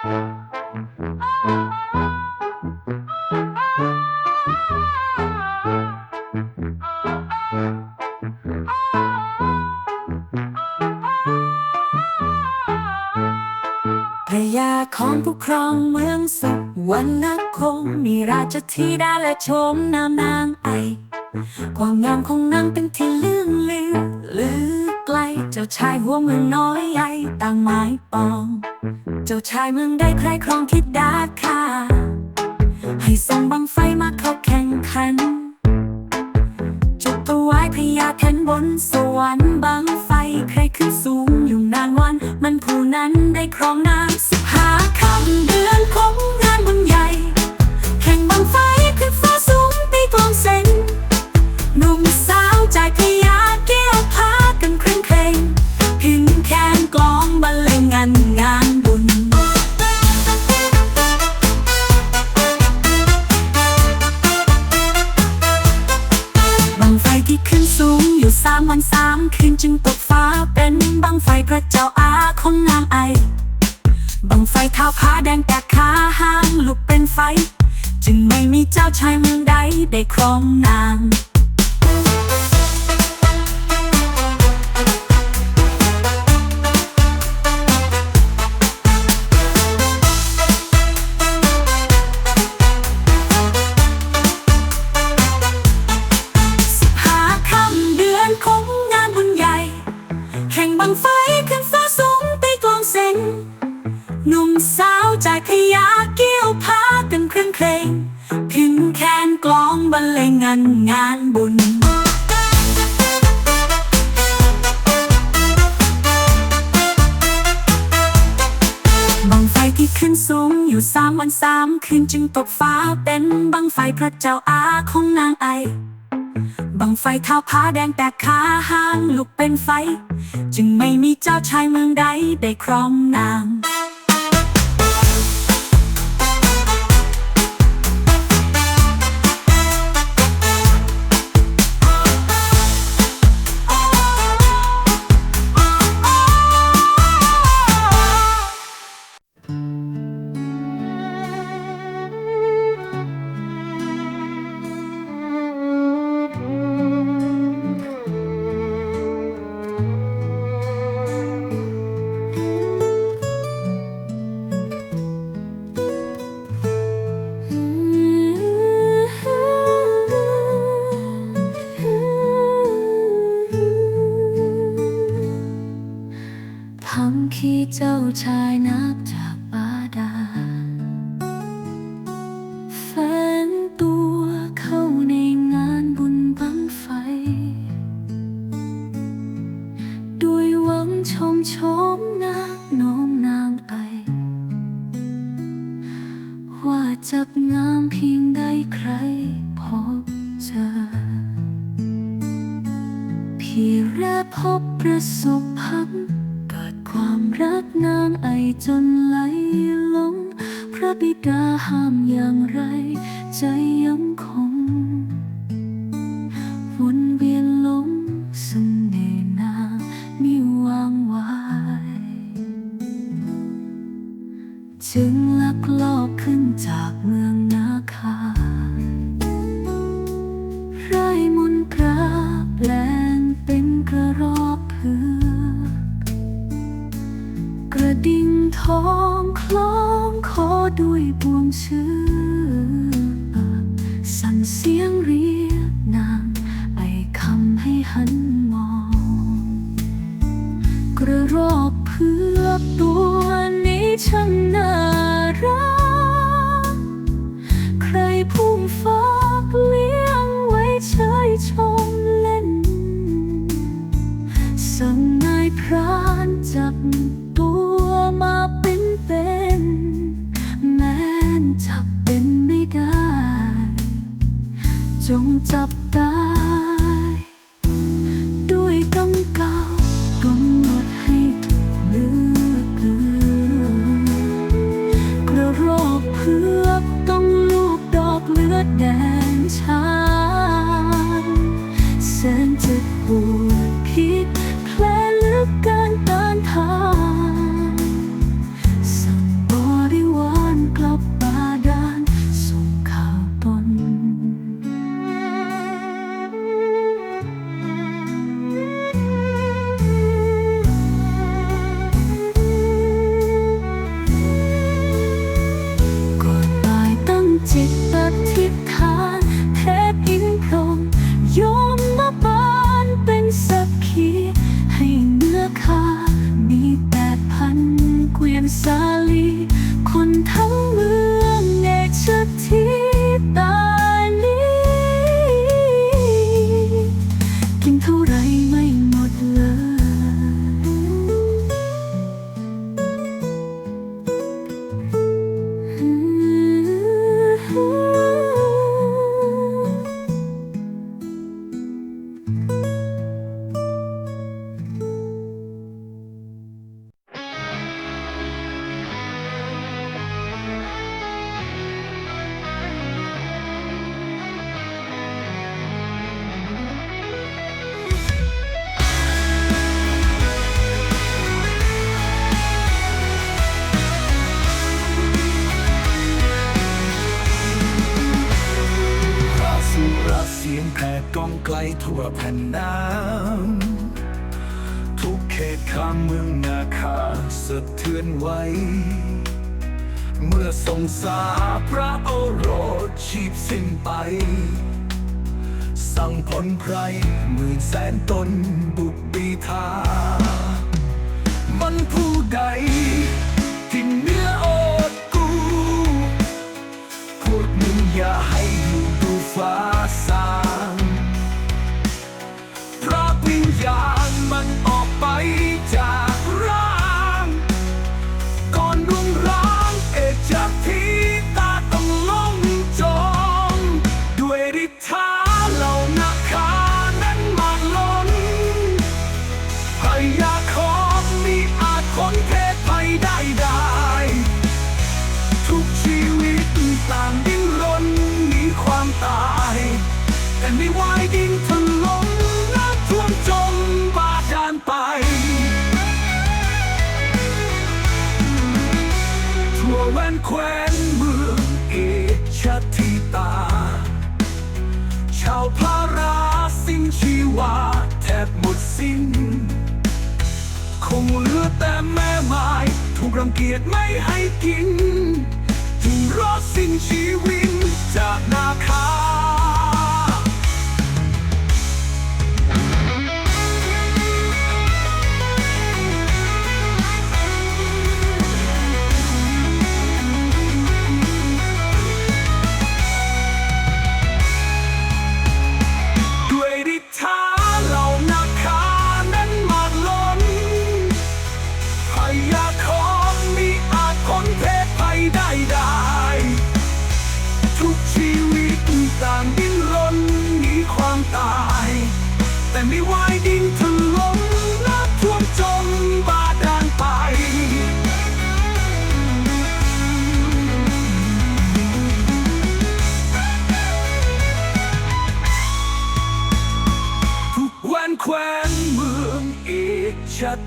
พระยาของผู้ครองเมืองสุวรรณคง มีราชธิดาและชมนามนางไอ ความงามของนางเป็นที่ลือลือลือไกล เจ้าชายหัวเมืองน้อยใหญ่ต่างไม้ปอง จ้าชายเมืองได้ใครครองทิดดาค่ะให้ส่งบังไฟมาเข้าแข่งขัน จุดตัวไว้พญาแทนบนสวรรค์บังไฟใครขึ้นสูงอยู่นานวัน มันผู้นั้นได้ครองนามสิบหาคำเดือนของรา ไฟเท้าผ้าแดงแตกขาห้างลุกเป็นไฟ จึงไม่มีเจ้าชายเมืองใดได้ครองนาง พากันเครื่องเพลงพินแคนกลองบรรเลงงานงานบุญบังไฟที่ขึ้นสูงอยู่สามวันสามคืนจึงตกฟ้าเป็นบังไฟพระเจ้าอาของนางไอ บังไฟเท้าผ้าแดงแตกขาห้างลุกเป็นไฟ จึงไม่มีเจ้าชายเมืองใดได้ครองนาง ทำขี้เจ้าชายนับจากบาดาแฟนตัวเข้าในงานบุญบังไฟ ด้วยหวังชมชมนางน้องนางไอว่าจับงามเพียงใดใครพบเจอพี่แรกพบประสบพันเกิด ความรักนางไอจนไหลลง พระบิดาห้ามอย่างไร ใจยังคงวนเวียนลงเสน่ห์นางมิวางไว้จึงลักลอบขึ้นจากเมืองนาคา กระรอกเผือกตัวนี้ช่างน่ารัก ใครพุ่มฝากเลี้ยงไว้เฉยชมเล่น สั่งนายพรานจับตัวมาเป็นเป็นแม้นจับเป็นไม่ได้ จงจับได้ กองไกลทั่วแผ่นน้ำทุกเขตข้ามเมืองนาคาสะเทือนไว้ เมื่อทรงสาพระโอรสชีพสิ้นไป สั่งผลไพรหมื่นแสนตนบุกบีทา กรังเกียจไม่ให้กิน ถึงรอดสิ้นชีวิตจากนาคา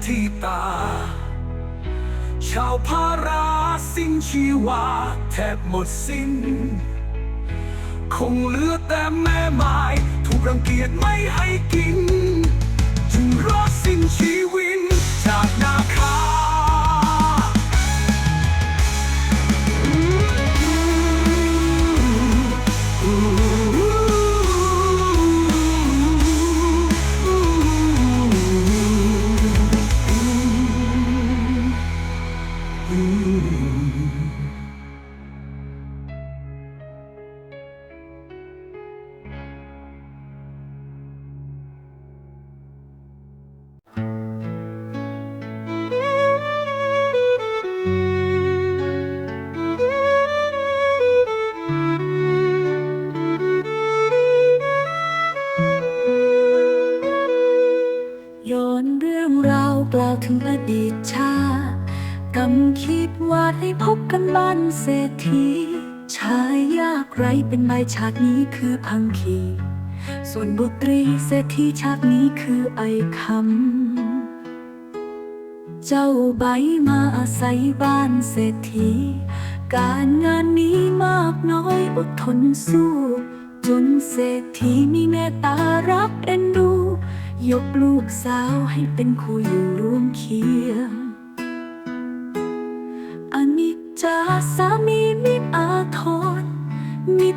ที่ตา ชาวพาราสิ้นชีวาแทบหมดสิ้น คงเหลือแต่แม่ไม้ถูกรังเกียจไม่ให้กิน จึงรอดสิ้นชีวิตจากนาคาาวถึงอดีตชาติกำคิดว่าให้พบกันบ้านเศรษฐีชายยากไรเป็นใบชาตินี้คือพังคี ส่วนบุตรีเศรษฐีชาตินี้คือไอคำ เจ้าใบมาอาศัยบ้านเศรษฐี การงานนี้มากน้อยอดทนสู้ จนเศรษฐีมีเมตตารักเอ็นดู ยกลูกสาวให้เป็นคู่อยู่ร่วมเคียงอนิจจาสามีมิอาทร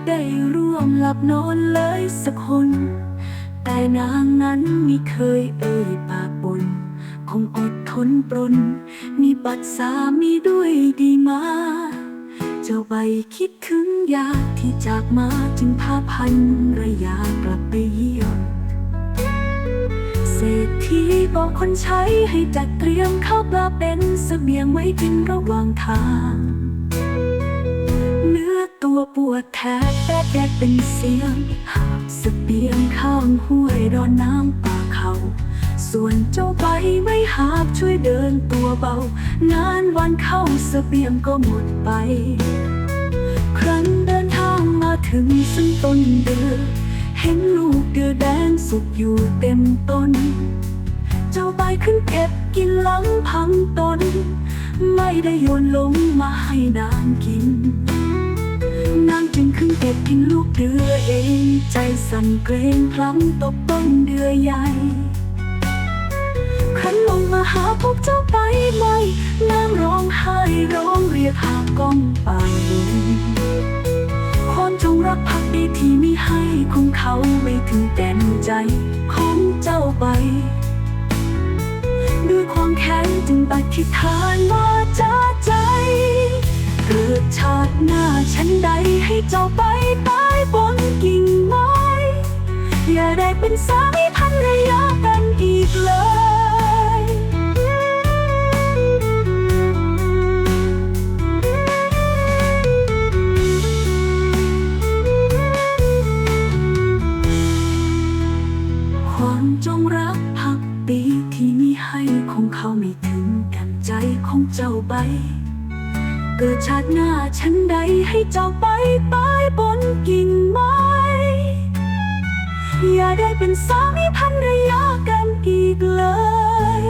ได้ร่วมหลับนอนเลยสักคน แต่นางนั้นม่เคยเอ่ยปากบน คงอดทนปรนมีบัตรสามีด้วยดีมาเจ้าใบคิดถึงยาที่จากมาจึงพาพันระยากลับไปเยี่ยม เศรษฐีบอกคนใช้ให้จัดเตรียมข้าวปลาเป็นเสบียงไว้กินระหว่างทาง เนื้อตัวปวดแทบแตกแยกเป็นเสียง หาบเสบียงข้างห้วยรอนน้ำป่าเขา ส่วนเจ้าใบไม่หาบช่วยเดินตัวเบางานวันเข้าเสบียงก็หมดไป ครั้นเดินทางมาถึงซึ่งต้นเดือเห็นลูกเดือแดงสุกอยู่เต็มต้น เจ้าใบขึ้นเก็บกินหลังพังต้น ไม่ได้โยนลงมาให้นางกิน นางจึงขึ้นเก็บกินลูกเดือเอง ใจสั่นเกรงพลั้งตกต้นเดือใหญ่ครั้นลงมาหาพบเจ้าไปไม่นางร้องไห้ร้องเรียกหากล้องป่านบุญความ จงรักภักดีที่มีให้ของเขาไม่ถึงแก่นใจของเจ้าไป ด้วยความแค้นจึงตัดทิฐานมาจาใจ เกิดชาติหน้าฉันใดให้เจ้าไปตายบนกิ่งไม้ อย่าได้เป็นสามี เจ้าไป เกิดชาติหน้าฉันใดให้เจ้าไปตายบนกิ่งไม้ อย่าได้เป็นสามีภรรยากันอีกเลย